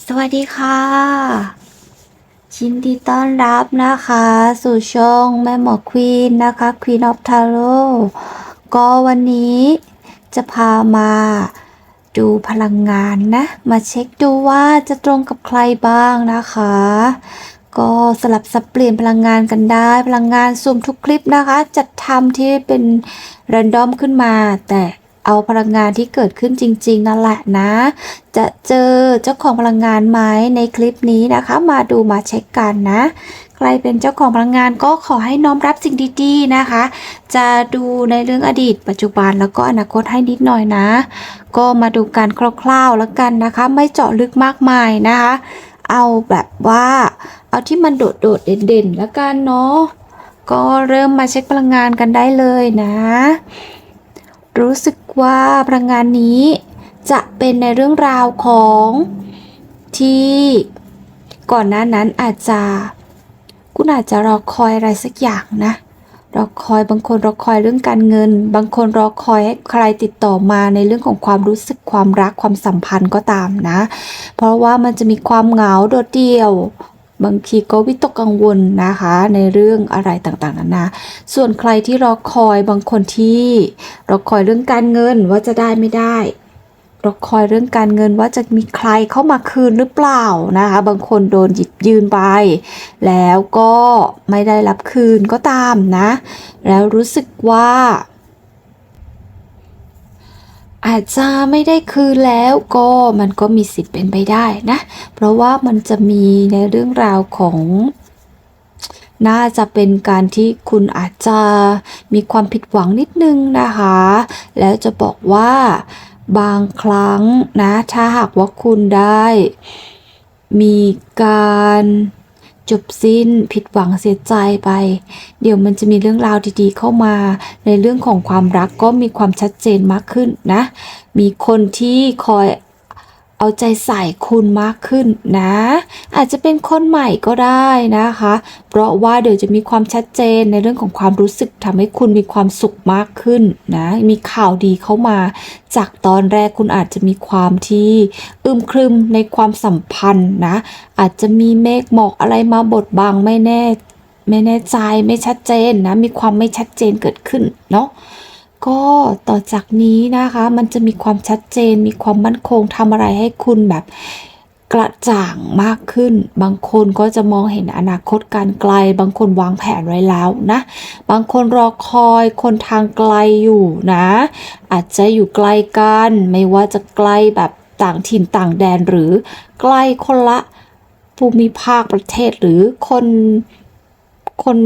สวัสดีค่ะยินดีต้อนรับนะคะ สู่ช่องแม่หมอควีนนะคะ Queen of Tarot ก็วันนี้จะพามาดูพลังงานนะ มาเช็คดูว่าจะตรงกับใครบ้างนะคะ ก็สลับสับเปลี่ยนพลังงานกันได้ พลังงานสุ่มทุกคลิปนะคะ จัดทำที่เป็นแรนดอมขึ้นมาแต่ เอาพลังงานที่เกิดขึ้นจริง ๆ นั่นแหละนะ จะเจอเจ้าของพลังงานไหมในคลิปนี้นะคะ มาดูมาเช็คกันนะ ใครเป็นเจ้าของพลังงานก็ขอให้น้อมรับสิ่งดีๆนะคะ จะดูในเรื่องอดีต ปัจจุบันแล้วก็อนาคตให้นิดหน่อยนะ ก็มาดูกันคร่าวๆแล้วกันนะคะ ไม่เจาะลึกมากมายนะคะ เอาแบบว่าเอาที่มันโดดๆเด่นๆแล้วกันเนาะก็เริ่มมาเช็คพลังงานกันได้เลยนะ รู้สึก ว่าพลังงานนี้จะเป็นในเรื่องราวของที่ก่อนหน้านั้นอาจจะคุณอาจจะรอคอยอะไรสักอย่างนะรอคอยบางคนรอคอยเรื่องการเงิน บางคนรอคอยให้ใครติดต่อมาในเรื่องของความรู้สึกความรักความสัมพันธ์ก็ตามนะ เพราะว่ามันจะมีความเหงาโดดเดี่ยว บางทีก็วิตกกังวลนะคะ ในเรื่องอะไรต่างๆนานาส่วนใครที่รอคอยบางคนที่รอคอยเรื่องการเงินว่าจะได้ไม่ได้รอคอยเรื่องการเงินว่าจะมีใครเข้ามาคืนหรือเปล่านะคะ บางคนโดนหยิบยืนไป แล้วก็ไม่ได้รับคืนก็ตามนะ แล้วรู้สึกว่า อาจจะไม่ได้คืนแล้วก็มันก็มีสิทธิ์เป็นไปได้นะ เพราะว่ามันจะมีในเรื่องราวของน่าจะเป็นการที่คุณอาจจะมีความผิดหวังนิดนึงนะคะ แล้วจะบอกว่าบางครั้งนะ ถ้าหากว่าคุณได้มีการ จบสิ้นผิดหวังเสียใจไป เดี๋ยวมันจะมีเรื่องราวดีๆเข้ามา ในเรื่องของความรักก็มีความชัดเจนมากขึ้นนะ มีคนที่คอย เอาใจใส่คุณมากขึ้นนะ อาจจะเป็นคนใหม่ก็ได้นะคะ เพราะว่าเดี๋ยวจะมีความชัดเจนในเรื่องของความรู้สึกทำให้คุณมีความสุขมากขึ้นนะ มีข่าวดีเข้ามา จากตอนแรกคุณอาจจะมีความที่อึมครึมในความสัมพันธ์นะ อาจจะมีเมฆหมอกอะไรมาบดบังไม่แน่ ไม่แน่ใจไม่ชัดเจนนะ มีความไม่ชัดเจนเกิดขึ้นเนาะ ก็ต่อจากนี้นะคะ มันจะมีความชัดเจน มีความมั่นคงทำอะไรให้คุณแบบกระจ่างมากขึ้น บางคนก็จะมองเห็นอนาคตการไกล บางคนวางแผนไว้แล้วนะ บางคนรอคอยคนทางไกลอยู่นะ อาจจะอยู่ไกลกัน ไม่ว่าจะไกลแบบต่างถิ่นต่างแดนหรือใกล้คนละภูมิภาคประเทศหรือคน คน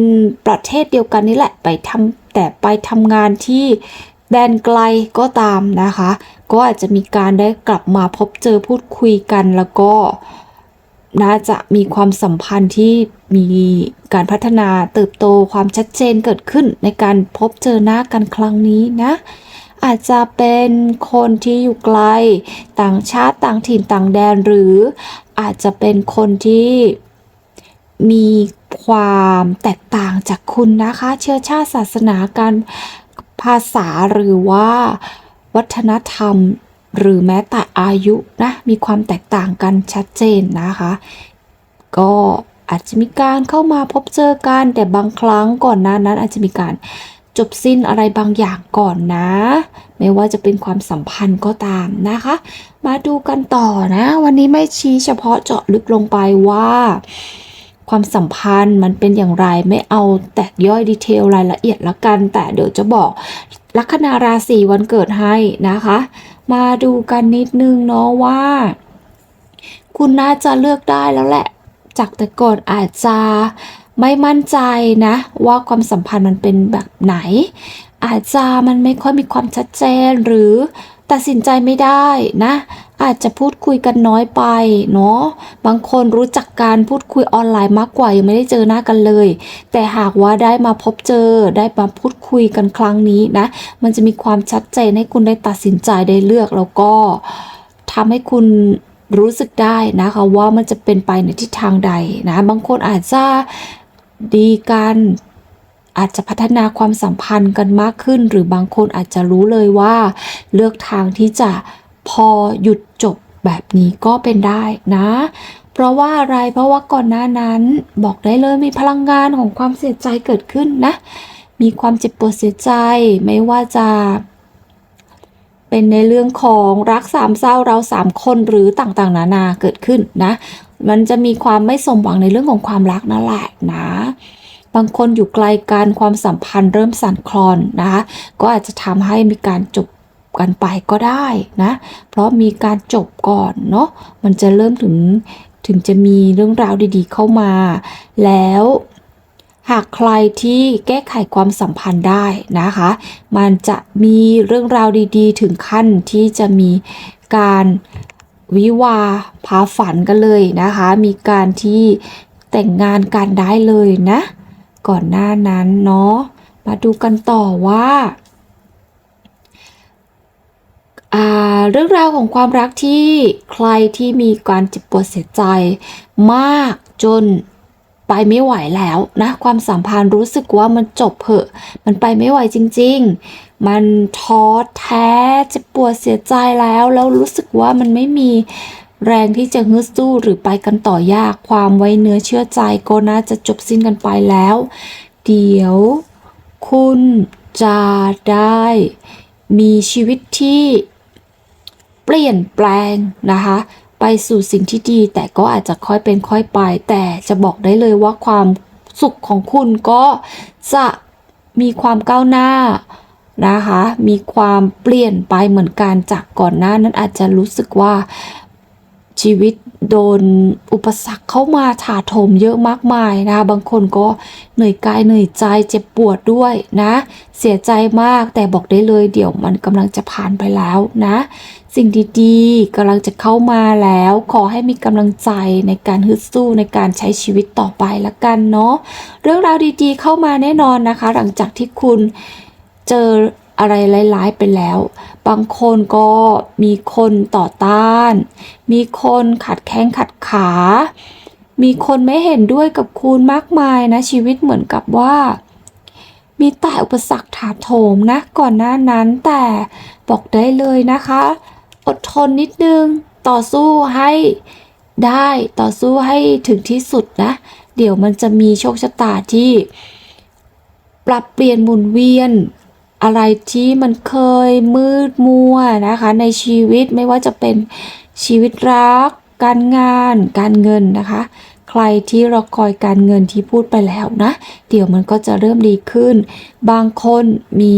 ประเทศเดียวกันนี่แหละไปทำแต่ไปทำงานที่แดนไกลก็ตามนะคะ ก็อาจจะมีการได้กลับมาพบเจอพูดคุยกันแล้วก็น่าจะมีความสัมพันธ์ที่มีการพัฒนาเติบโตความชัดเจนเกิดขึ้นในการพบเจอหน้ากันครั้งนี้นะ อาจจะเป็นคนที่อยู่ไกล ต่างชาติต่างถิ่นต่างแดนหรืออาจจะเป็นคนที่มี ความแตกต่างจากคุณนะคะ เชื้อชาติศาสนาการภาษาหรือว่าวัฒนธรรมหรือแม้แต่อายุนะมีความแตกต่างกันชัดเจนนะคะ ก็อาจจะมีการเข้ามาพบเจอกันแต่บางครั้งก่อนหน้านั้นอาจจะมีการจบสิ้นอะไรบางอย่างก่อนนะ ไม่ว่าจะเป็นความสัมพันธ์ก็ตามนะคะ มาดูกันต่อนะ วันนี้ไม่ชี้เฉพาะเจาะลึกลงไปว่า ความสัมพันธ์มันเป็นอย่างไรไม่เอาแตกย่อยดีเทลรายละเอียดละกัน แต่เดี๋ยวจะบอกลัคนาราศีวันเกิดให้นะคะ มาดูกันนิดนึงเนาะว่า คุณน่าจะเลือกได้แล้วแหละ จากแต่ก่อนอาจจะไม่มั่นใจนะ ว่าความสัมพันธ์มันเป็นแบบไหน อาจจะมันไม่ค่อยมีความชัดเจนหรือตัดสินใจไม่ได้นะ อาจจะพูดคุยกันน้อยไปเนาะบางคนรู้จักการพูดคุยออนไลน์มากกว่ายังไม่ได้เจอหน้ากันเลย แต่หากว่าได้มาพบเจอได้มาพูดคุยกันครั้งนี้นะ มันจะมีความชัดเจนให้คุณได้ตัดสินใจได้เลือกแล้วก็ทำให้คุณรู้สึกได้นะคะว่ามันจะเป็นไปในทิศทางใดนะบางคนอาจจะดีกันอาจจะพัฒนาความสัมพันธ์กันมากขึ้น หรือบางคนอาจจะรู้เลยว่า เลือกทางที่จะ พอหยุดจบแบบนี้ก็เป็นได้นะ เพราะว่าอะไรเพราะว่าก่อนหน้านั้นบอกได้เลยมีพลังงานของความเสียใจเกิดขึ้นนะ มีความเจ็บปวดเสียใจไม่ว่าจะเป็นในเรื่องของรักสามเศร้าเราสามคนหรือต่างๆ นานาเกิดขึ้นนะ มันจะมีความไม่สมหวังในเรื่องของความรักนั่นแหละนะ บางคนอยู่ไกลกันความสัมพันธ์เริ่มสั่นคลอนนะคะก็อาจจะทำให้มีการจบ กันไปก็ได้นะ เพราะมีการจบก่อนเนาะมันจะเริ่มถึงถึงจะมีเรื่องราวดีๆเข้ามา แล้วหากใครที่แก้ไขความสัมพันธ์ได้นะคะ มันจะมีเรื่องราวดีๆ ถึงขั้นที่จะมีการวิวาพาฝันกันเลยนะคะ มีการที่แต่งงานกันได้เลยนะ ก่อนหน้านั้นเนาะ มาดูกันต่อว่า เรื่องราวของความรักที่ใครที่มีการเจ็บปวดเสียใจมากจนไปไม่ไหวแล้วนะความสัมพันธ์รู้สึกว่ามันจบเหอะมันไปไม่ไหวจริง ๆ มันท้อแท้เจ็บปวดเสียใจแล้ว แล้วรู้สึกว่ามันไม่มีแรงที่จะฮึดสู้หรือไปกันต่อยากความไว้เนื้อเชื่อใจก็น่าจะจบสิ้นกันไปแล้ว เดี๋ยว คุณจะได้มีชีวิตที่ เปลี่ยนแปลงนะคะ ไปสู่สิ่งที่ดี แต่ก็อาจจะค่อยเป็นค่อยไป แต่จะบอกได้เลยว่าความสุขของคุณก็จะมีความก้าวหน้านะคะ มีความเปลี่ยนไปเหมือนกันจากก่อนหน้านั้นอาจจะรู้สึกว่า ชีวิตโดนอุปสรรคเข้ามาถาโถมเยอะมากมายนะคะบางคนก็เหนื่อยกายเหนื่อยใจเจ็บปวดด้วยนะ เสียใจมากแต่บอกได้เลยเดี๋ยวมันกำลังจะผ่านไปแล้วนะ สิ่งดีๆกำลังจะเข้ามาแล้ว ขอให้มีกำลังใจในการฮึดสู้ในการใช้ชีวิตต่อไปละกันเนาะเรื่องราวดีๆ เข้ามาแน่นอนนะคะ หลังจากที่คุณเจอ อะไรร้ายๆไปแล้ว บางคนก็มีคนต่อต้าน มีคนขัดแข้งขัดขา มีคนไม่เห็นด้วยกับคุณมากมายนะ ชีวิตเหมือนกับว่า มีแต่อุปสรรคถาโถมนะ ก่อนหน้านั้นแต่บอกได้เลยนะคะ อดทนนิดนึงต่อสู้ให้ได้ต่อสู้ให้ถึงที่สุดนะ เดี๋ยวมันจะมีโชคชะตาที่ ปรับเปลี่ยนหมุนเวียน อะไรที่มันเคยมืดมัวนะคะ ในชีวิตไม่ว่าจะเป็นชีวิตรัก การงาน การเงินนะคะ ใครที่รอคอยการเงินที่พูดไปแล้วนะ เดี๋ยวมันก็จะเริ่มดีขึ้น บางคนมี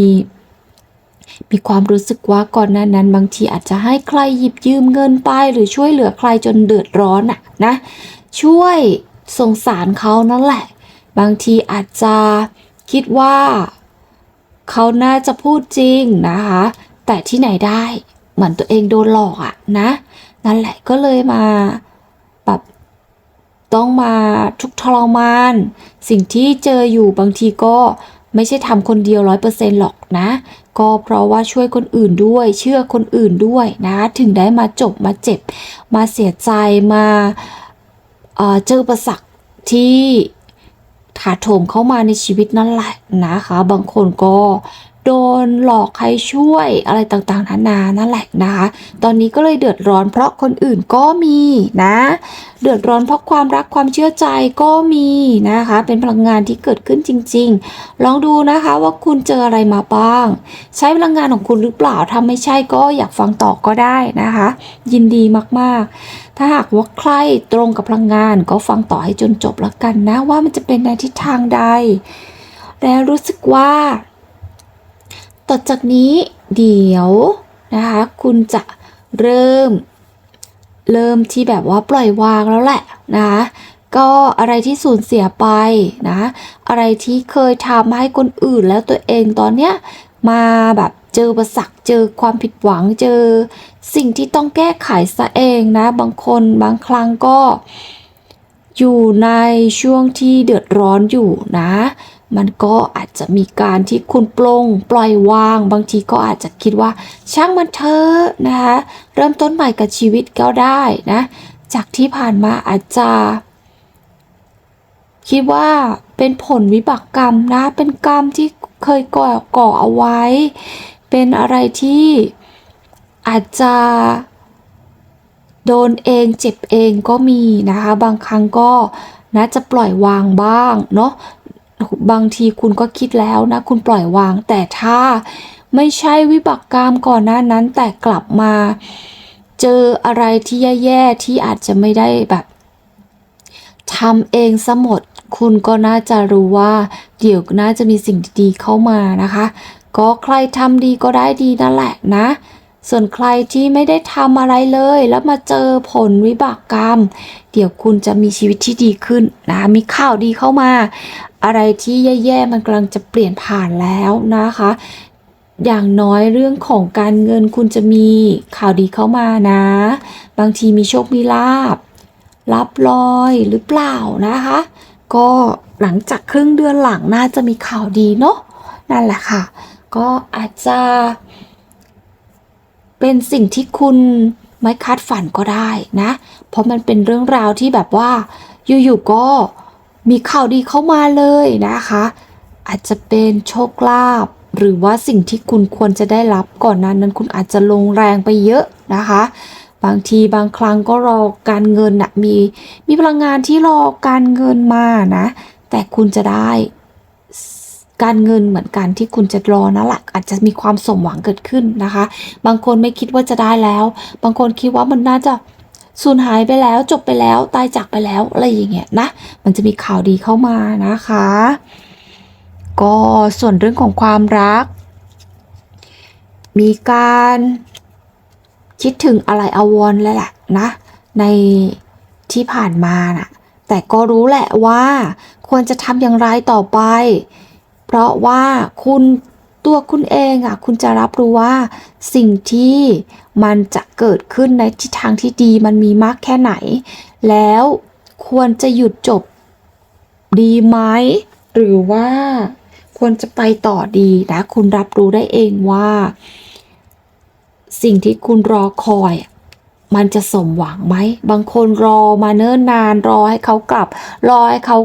มีความรู้สึกว่าก่อนหน้านั้น บางทีอาจจะให้ใครหยิบยืมเงินไป หรือช่วยเหลือใครจนเดือดร้อนอะนะ ช่วยสงสารเขานั่นแหละ บางทีอาจจะคิดว่า เขาน่าจะพูดจริงนะคะ แต่ที่ไหนได้ เหมือนตัวเองโดนหลอกอะนะ นั่นแหละก็เลยมาแบบต้องมาทุกทรมาน สิ่งที่เจออยู่บางทีก็ไม่ใช่ทำคนเดียวร้อยเปอร์เซ็นต์หรอกนะ ก็เพราะว่าช่วยคนอื่นด้วย เชื่อคนอื่นด้วยนะ ถึงได้มาจบมาเจ็บ มาเสียใจมาเอ่อเจอประสักที่ ถาโถมเข้ามาในชีวิตนั่นแหละนะคะ บางคนก็ โดนหลอกให้ช่วยอะไรต่างๆนานานั่นแหละนะคะ ตอนนี้ก็เลยเดือดร้อนเพราะคนอื่นก็มีนะ เดือดร้อนเพราะความรักความเชื่อใจก็มีนะคะ เป็นพลังงานที่เกิดขึ้นจริง ๆ ลองดูนะคะว่าคุณเจออะไรมาบ้าง ใช้พลังงานของคุณหรือเปล่าถ้าไม่ใช่ก็อยากฟังต่อก็ได้นะคะ ยินดีมากๆ ถ้าหากว่าใครตรงกับพลังงานก็ฟังต่อให้จนจบแล้วกันนะว่ามันจะเป็นในทิศทางใด แล้วรู้สึกว่า ต่อจากนี้เดี๋ยวนะคะคุณจะเริ่ม เริ่มที่แบบว่าปล่อยวางแล้วแหละนะคะก็อะไรที่สูญเสียไปนะ อะไรที่เคยทำให้คนอื่นแล้วตัวเองตอนเนี้ยมาแบบเจอประสักเจอความผิดหวังเจอ สิ่งที่ต้องแก้ไขซะเองนะ บางคนบางครั้งก็อยู่ในช่วงที่เดือดร้อนอยู่นะ มันก็อาจจะมีการที่คุณปลงปล่อยวาง บางทีก็อาจจะคิดว่า ช่างมันเถอะนะคะเริ่มต้นใหม่กับชีวิตก็ได้นะจากที่ผ่านมาอาจจะ คิดว่าเป็นผลวิบากกรรมนะ เป็นกรรมที่เคยก่อก่อเอาไว้ เป็นอะไรที่อาจจะโดนเองเจ็บเองก็มีนะคะ บางครั้งก็นะจะปล่อยวางบ้างเนาะ บางทีคุณก็คิดแล้วนะ คุณปล่อยวาง แต่ถ้าไม่ใช่วิบากกรรมก่อนหน้านั้น แต่กลับมา เจออะไรที่แย่ๆที่อาจจะไม่ได้แบบทำเองซะหมด คุณก็น่าจะรู้ว่า เดี๋ยวน่าจะมีสิ่งดีๆเข้ามานะคะ ก็ใครทำดีก็ได้ดีนั่นแหละนะ ส่วนใครที่ไม่ได้ทำอะไรเลย แล้วมาเจอผลวิบากกรรม เดี๋ยวคุณจะมีชีวิตที่ดีขึ้นนะ มีข่าวดีเข้ามา อะไรที่แย่ๆมันกำลังจะเปลี่ยนผ่านแล้วนะคะ อย่างน้อยเรื่องของการเงินคุณจะมีข่าวดีเข้ามานะ บางทีมีโชคมีลาบรับรอยหรือเปล่านะคะ ก็หลังจากครึ่งเดือนหลังน่าจะมีข่าวดีเนาะนั่นแหละค่ะ ก็อาจจะ เป็นสิ่งที่คุณไม่คาดฝันก็ได้นะ เพราะมันเป็นเรื่องราวที่แบบว่าอยู่ๆก็ มีข่าวดีเข้ามาเลยนะคะ อาจจะเป็นโชคลาภหรือว่าสิ่งที่คุณควรจะได้รับก่อนนั้นนั้นคุณอาจจะลงแรงไปเยอะนะคะ บางทีบางครั้งก็รอการเงินนะมีมีพลังงานที่รอการเงินมานะ แต่คุณจะได้การเงินเหมือนกันที่คุณจะรอนะหลักอาจจะมีความสมหวังเกิดขึ้นนะคะ บางคนไม่คิดว่าจะได้แล้ว บางคนคิดว่ามันน่าจะ สูญหายไปแล้วจบไปแล้วตายจากไปแล้วอะไรอย่างเงี้ยนะ มันจะมีข่าวดีเข้ามานะคะ ก็ส่วนเรื่องของความรัก มีการคิดถึงอะไรอวรณ์เลยแหละนะ ในที่ผ่านมาน่ะแต่ก็รู้แหละว่าควรจะทำอย่างไรต่อไป เพราะว่าคุณ ตัวคุณเองอะคุณจะรับรู้ว่าสิ่งที่มันจะเกิดขึ้นในทิศทางที่ดีมันมีมากแค่ไหน แล้วควรจะหยุดจบดีไหม หรือว่าควรจะไปต่อดีนะคุณรับรู้ได้เองว่า สิ่งที่คุณรอคอยมันจะสมหวังไหม บางคนรอมาเนิ่นนาน รอให้เขากลับ รอให้เขา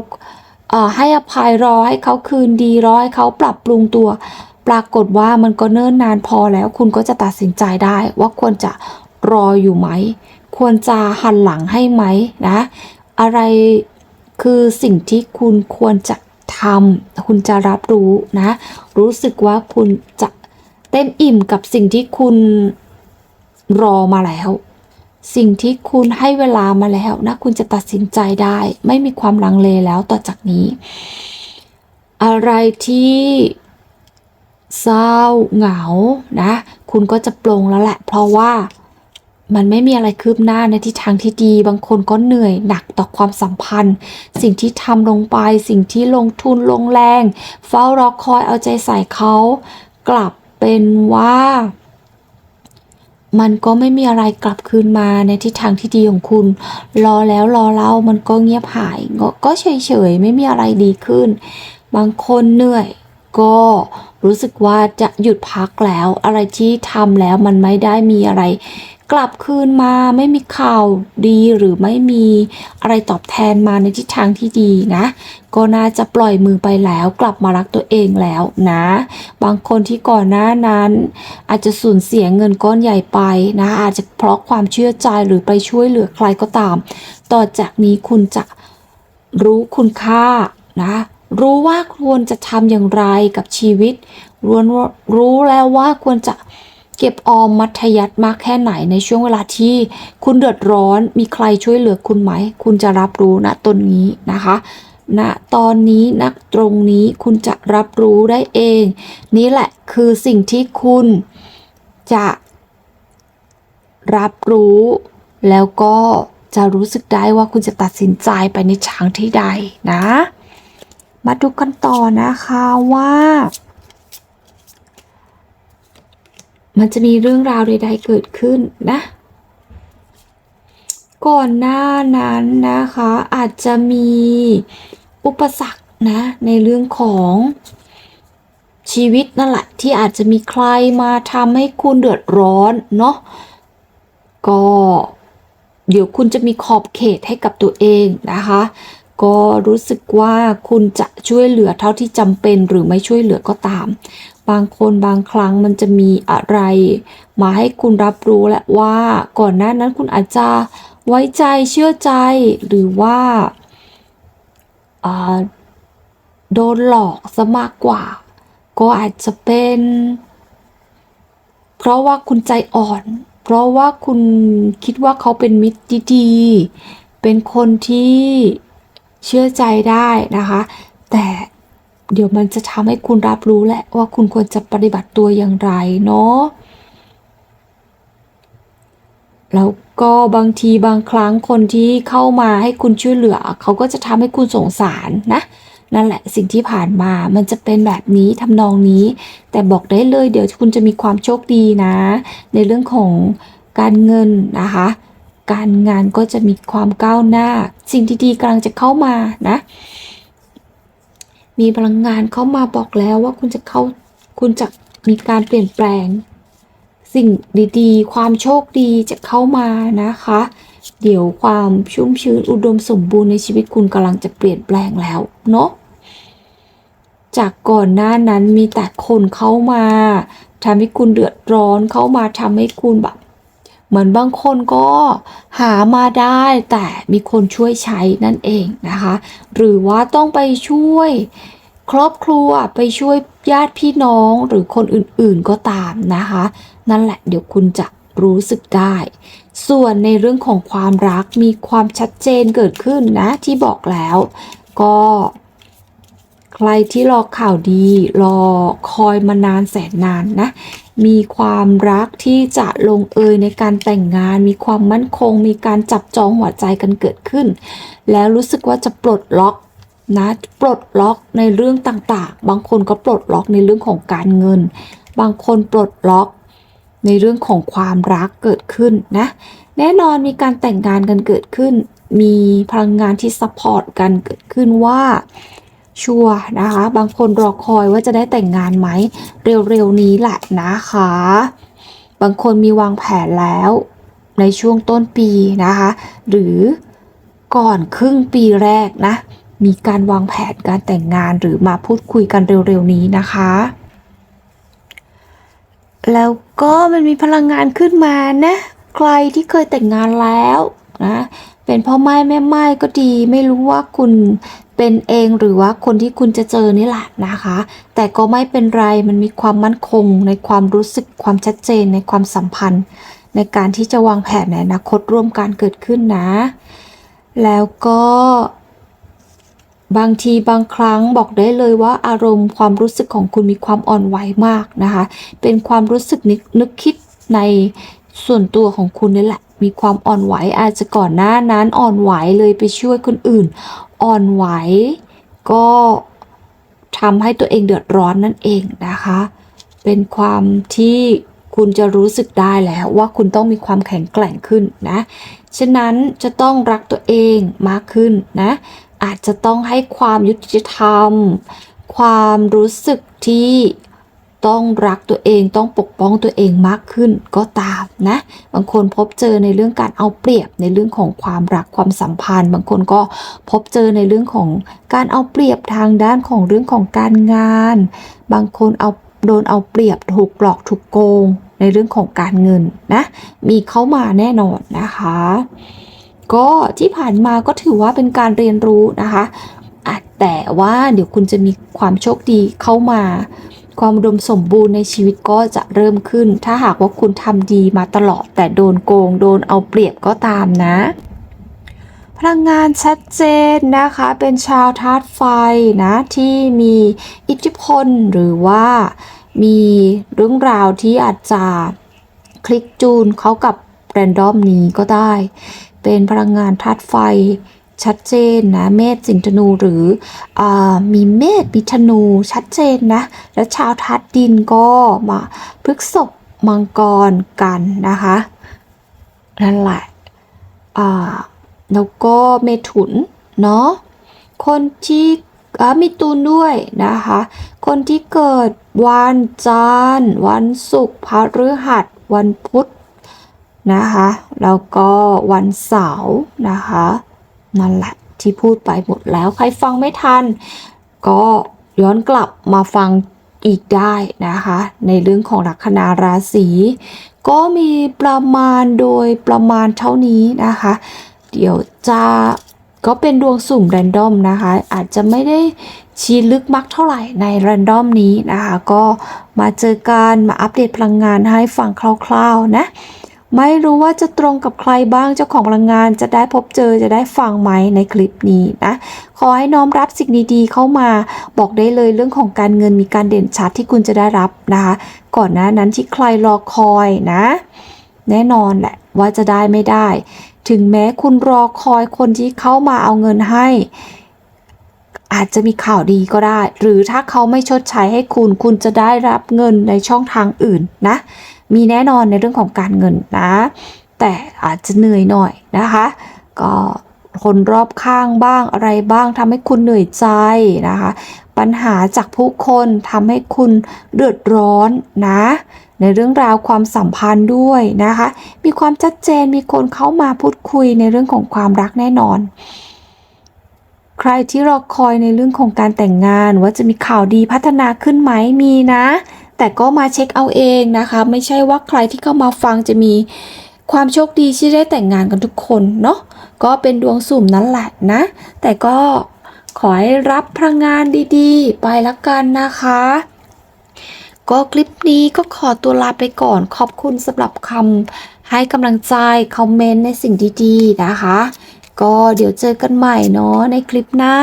เอ่อให้อภัยรอให้เขาคืนดีรอให้เขาปรับปรุงตัว ปรากฏว่ามันก็เนิ่นนานพอแล้ว คุณก็จะตัดสินใจได้ว่าควรจะรออยู่ไหม ควรจะหันหลังให้ไหมนะ อะไรคือสิ่งที่คุณควรจะทำคุณจะรับรู้นะ รู้สึกว่าคุณจะเต็มอิ่มกับสิ่งที่คุณรอมาแล้ว สิ่งที่คุณให้เวลามาแล้วนะ คุณจะตัดสินใจได้ ไม่มีความลังเลแล้วต่อจากนี้ อะไรที่ เศร้าเหงานะ คุณก็จะปลงแล้วแหละ เพราะว่ามันไม่มีอะไรคืบหน้าในทิศทางที่ดี บางคนก็เหนื่อยหนักต่อความสัมพันธ์ สิ่งที่ทำลงไป สิ่งที่ลงทุนลงแรง เฝ้ารอคอยเอาใจใส่เขา กลับเป็นว่า มันก็ไม่มีอะไรกลับคืนมาในทิศทางที่ดีของคุณ รอแล้วรอเล่ามันก็เงียบหาย ก็ก็เฉยๆไม่มีอะไรดีขึ้น บางคนเหนื่อย ก็รู้สึกว่าจะหยุดพักแล้ว อะไรที่ทำแล้วมันไม่ได้มีอะไร กลับคืนมาไม่มีข่าวดีหรือไม่มีอะไรตอบแทนมาในทิศทางที่ดีนะ ก็น่าจะปล่อยมือไปแล้วกลับมารักตัวเองแล้วนะ บางคนที่ก่อนหน้านั้น อาจจะสูญเสียเงินก้อนใหญ่ไปนะ อาจจะเพราะความเชื่อใจหรือไปช่วยเหลือใครก็ตาม ต่อจากนี้คุณจะรู้คุณค่านะ รู้ว่าควรจะทำอย่างไรกับชีวิต รู้รู้แล้วว่าควรจะเก็บออมมัธยัติมากแค่ไหนในช่วงเวลาที่คุณเดือดร้อน มีใครช่วยเหลือคุณไหม คุณจะรับรู้ณตนนี้นะคะณตอนนี้ณตรงนี้คุณจะรับรู้ได้เอง นี่แหละคือสิ่งที่คุณจะรับรู้ แล้วก็จะรู้สึกได้ว่าคุณจะตัดสินใจไปในทางที่ใดนะ มาดูกันต่อนะคะว่า มันจะมีเรื่องราวใดๆเกิดขึ้นนะ ก่อนหน้านั้นนะคะอาจจะมีอุปสรรคนะในเรื่องของชีวิตนั่นแหละที่อาจจะมีใครมาทำให้คุณเดือดร้อนเนาะก็เดี๋ยวคุณจะมีขอบเขตให้กับตัวเองนะคะ ก็รู้สึกว่าคุณจะช่วยเหลือเท่าที่จำเป็นหรือไม่ช่วยเหลือก็ตาม บางคนบางครั้งมันจะมีอะไร มาให้คุณรับรู้และว่าก่อนหน้านั้นคุณอาจจะไว้ใจเชื่อใจหรือว่าอ่าโดนหลอกซะมากกว่า ก็อาจจะเป็น เพราะว่าคุณใจอ่อน เพราะว่าคุณคิดว่าเขาเป็นมิตรดีๆเป็นคนที่ เชื่อใจได้นะคะ แต่เดี๋ยวมันจะทำให้คุณรับรู้แหละว่าคุณควรจะปฏิบัติตัวอย่างไรเนาะแล้วก็บางทีบางครั้งคนที่เข้ามาให้คุณช่วยเหลือ เขาก็จะทำให้คุณสงสารนะ นั่นแหละสิ่งที่ผ่านมามันจะเป็นแบบนี้ทำนองนี้ แต่บอกได้เลยเดี๋ยวคุณจะมีความโชคดีนะ ในเรื่องของการเงินนะคะ การงานก็จะมีความก้าวหน้า สิ่งดีๆกำลังจะเข้ามานะ มีพลังงานเข้ามาบอกแล้วว่าคุณจะเข้าคุณจะมีการเปลี่ยนแปลง สิ่งดีๆ ความโชคดีจะเข้ามานะคะ เดี๋ยวความชุ่มชื้นอุดมสมบูรณ์ในชีวิตคุณกำลังจะเปลี่ยนแปลงแล้วเนาะจากก่อนหน้านั้นมีแต่คนเข้ามาทำให้คุณเดือดร้อนเข้ามาทำให้คุณแบบ เหมือนบางคนก็หามาได้แต่มีคนช่วยใช้นั่นเองนะคะ หรือว่าต้องไปช่วยครอบครัวไปช่วยญาติพี่น้องหรือคนอื่นๆก็ตามนะคะ นั่นแหละเดี๋ยวคุณจะรู้สึกได้ ส่วนในเรื่องของความรักมีความชัดเจนเกิดขึ้นนะที่บอกแล้ว ก็ใครที่รอข่าวดี รอคอยมานานแสนนานนะ มีความรักที่จะลงเอยในการแต่งงาน มีความมั่นคง มีการจับจองหัวใจกันเกิดขึ้น แล้วรู้สึกว่าจะปลดล็อกนะปลดล็อกในเรื่องต่างๆ บางคนก็ปลดล็อกในเรื่องของการเงิน บางคนปลดล็อกในเรื่องของความรักเกิดขึ้นนะแน่นอนมีการแต่งงานกันเกิดขึ้น มีพลังงานที่ซัพพอร์ตกันเกิดขึ้นว่า ชัวนะคะ บางคนรอคอยว่าจะได้แต่งงานไหม เร็วๆนี้แหละนะคะ บางคนมีวางแผนแล้วในช่วงต้นปีนะคะ หรือก่อนครึ่งปีแรกนะ มีการวางแผนการแต่งงานหรือมาพูดคุยกันเร็วๆนี้นะคะ แล้วก็มันมีพลังงานขึ้นมานะ ใครที่เคยแต่งงานแล้วนะ เป็นพ่อไม้แม่ไม้ก็ดี ไม่รู้ว่าคุณเป็นเองหรือว่าคนที่คุณจะเจอนี่แหละนะคะ แต่ก็ไม่เป็นไรมันมีความมั่นคง ในความรู้สึกความชัดเจนในความสัมพันธ์ ในการที่จะวางแผนในอนาคตร่วมกันเกิดขึ้นนะ แล้วก็บางทีบางครั้งบอกได้เลยว่าอารมณ์ความรู้สึกของคุณมีความอ่อนไหวมากนะคะ เป็นความรู้สึกนึกนึกคิดในส่วนตัวของคุณนี่แหละ มีความอ่อนไหวอาจจะก่อนหน้านั้นอ่อนไหวเลยไปช่วยคนอื่น อ่อนไหวก็ทำให้ตัวเองเดือดร้อนนั่นเองนะคะ เป็นความที่คุณจะรู้สึกได้แล้วว่าคุณต้องมีความแข็งแกร่งขึ้นนะ ฉะนั้นจะต้องรักตัวเองมากขึ้นนะ อาจจะต้องให้ความยุติธรรม ความรู้สึกที่ ต้องรักตัวเองต้องปกป้องตัวเองมากขึ้นก็ตามนะ บางคนพบเจอในเรื่องการเอาเปรียบในเรื่องของความรักความสัมพันธ์ บางคนก็พบเจอในเรื่องของการเอาเปรียบทางด้านของเรื่องของการงาน บางคนเอาโดนเอาเปรียบถูกหลอกถูกโกงในเรื่องของการเงินนะ มีเข้ามาแน่นอนนะคะ ก็ที่ผ่านมาก็ถือว่าเป็นการเรียนรู้นะคะอะแต่ว่าเดี๋ยวคุณจะมีความโชคดีเข้ามา ความอุดมสมบูรณ์ในชีวิตก็จะเริ่มขึ้น ถ้าหากว่าคุณทำดีมาตลอด แต่โดนโกง โดนเอาเปรียบก็ตามนะ พลังงานชัดเจนนะคะ เป็นชาวธาตุไฟนะ ที่มีอิทธิพลหรือว่ามีเรื่องราวที่อาจจะคลิกจูนเขากับแรนดอมนี้ก็ได้ เป็นพลังงานธาตุไฟ ชัดเจนนะ เมษสิงธนูหรืออมีเมษมีธนูชัดเจนนะ และชาวธาตุดินก็มาพฤกษบมังกรกันนะคะนั่นแหละแล้วก็เมถุนเนาะคนที่มีตูนด้วยนะคะ คนที่เกิดวันจันทร์วันศุกร์พฤหัสวันพุธนะคะ แล้วก็วันเสาร์นะคะ นั่นแหละที่พูดไปหมดแล้วใครฟังไม่ทัน ก็ย้อนกลับมาฟังอีกได้นะคะ ในเรื่องของลัคนาราศีก็มีประมาณโดยประมาณเท่านี้นะคะ เดี๋ยวจะก็เป็นดวงสุ่มแรนดอมนะคะ อาจจะไม่ได้ชี้ลึกมักเท่าไหร่ในแรนดอมนี้นะคะ ก็มาเจอกันมาอัปเดตพลังงานให้ฟังคร่าวๆนะ ไม่รู้ว่าจะตรงกับใครบ้างเจ้าของพลังงานจะได้พบเจอจะได้ฟังไหมในคลิปนี้นะขอให้น้อมรับสิ่งดีๆเข้ามาบอกได้เลยเรื่องของการเงินมีการเด่นชัดที่คุณจะได้รับนะคะ ก่อนหน้านั้นที่ใครรอคอยนะ แน่นอนแหละว่าจะได้ไม่ได้ ถึงแม้คุณรอคอยคนที่เข้ามาเอาเงินให้อาจจะมีข่าวดีก็ได้ หรือถ้าเขาไม่ชดใช้ให้คุณ คุณจะได้รับเงินในช่องทางอื่นนะ มีแน่นอนในเรื่องของการเงินนะ แต่อาจจะเหนื่อยหน่อยนะคะ ก็คนรอบข้างบ้างอะไรบ้างทำให้คุณเหนื่อยใจนะคะ ปัญหาจากผู้คนทำให้คุณเดือดร้อนนะ ในเรื่องราวความสัมพันธ์ด้วยนะคะ มีความชัดเจนมีคนเข้ามาพูดคุยในเรื่องของความรักแน่นอน ใครที่รอคอยในเรื่องของการแต่งงานว่าจะมีข่าวดีพัฒนาขึ้นไหมมีนะ แต่ก็มาเช็คเอาเองนะคะ ไม่ใช่ว่าใครที่เข้ามาฟังจะมีความโชคดีที่ได้แต่งงานกันทุกคนเนาะก็เป็นดวงสุ่มนั่นแหละนะ แต่ก็ขอให้รับพลังงานดีๆ ไปละกันนะคะก็คลิปนี้ก็ขอตัวลาไปก่อน ขอบคุณสำหรับคำให้กำลังใจ คอมเมนต์ในสิ่งดีๆนะคะ ก็เดี๋ยวเจอกันใหม่เนาะในคลิปหน้า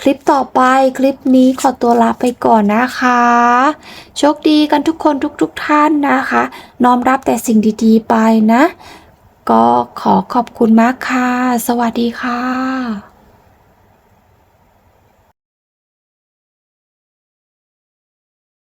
คลิปต่อไปคลิปนี้ขอตัวลาไปก่อนนะคะ โชคดีกันทุกคนทุกๆทท่านนะคะ น้อมรับแต่สิ่งดีๆไปนะ ก็ขอขอบคุณมากค่ะ สวัสดีค่ะ